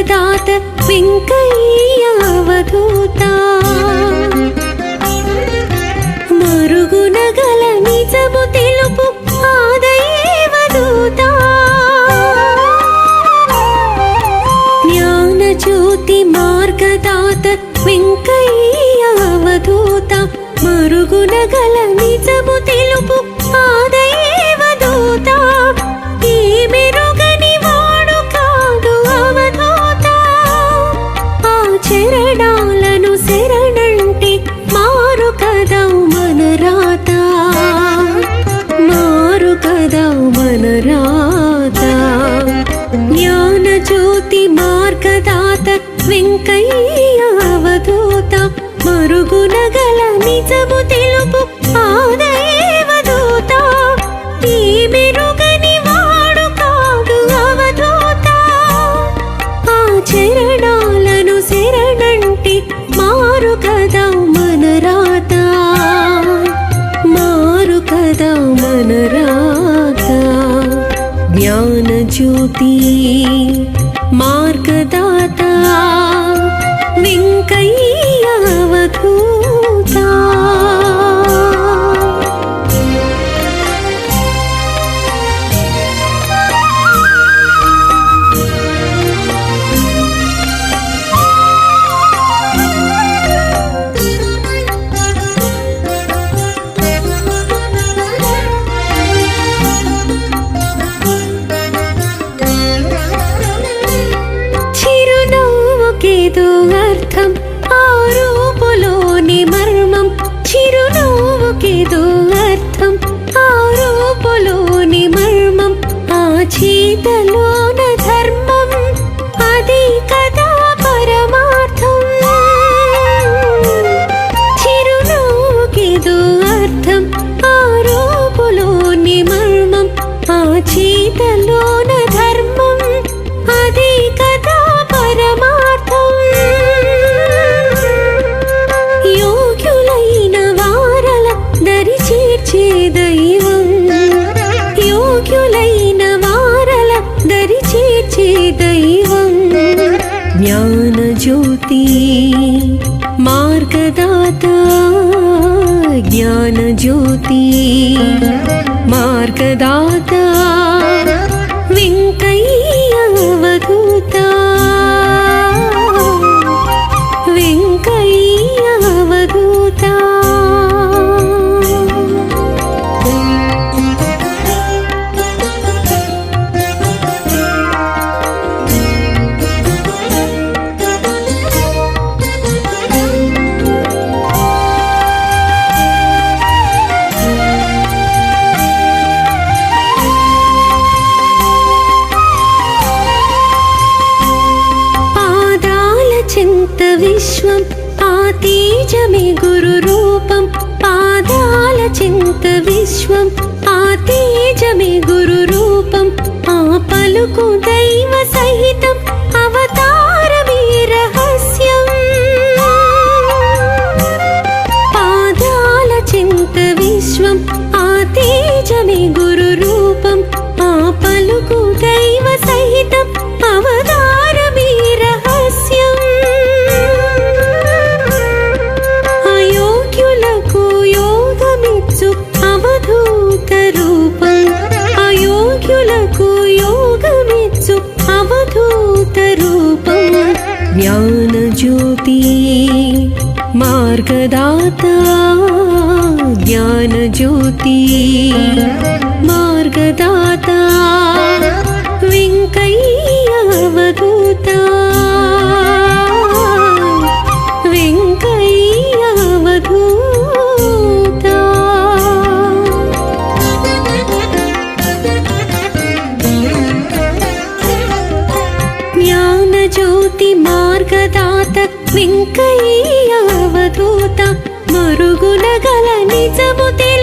జ్యోతి మార్గదాత వెంకయ్య అవధూత మరుగున నిజము తెలుపు ఆదయేవదూత జ్ఞాన మార్గదాత వెంకయ్య అవధూత మరుగున నిజము తెలుపు జ్యోతి మార్గదాత వెంకయ్య అవధూత మరుగున నిజము తెలుపు చిరునవ్వుకేదో అర్థం ఆ రూపులోని మర్మం చిరునవ్వుకేదో అర్థం ఆ రూపులోని మర్మం ఆ చీతలోన ధర్మం అది కదా పరమార్థం. చిరునవ్వుకేదో అర్థం ఆ రూపులోని మర్మం ఆ చీతలోన జ్యోతి మార్గదాత జ్ఞాన జ్యోతి అనంత విశ్వం ఆ తేజమే గురు రూపం పాదాల చింత విశ్వం ఆ తేజమే గురు రూపం ఆ పలుకు దైవ సహితం అవతారమే రహస్యం. పాదాల చింత విశ్వం ఆ తేజమే ज्ञानज्योति मार्गदाता ज्ञानज्योति మార్గదాత వెంకయ్య అవధూత మరుగున గల నిజము తెలి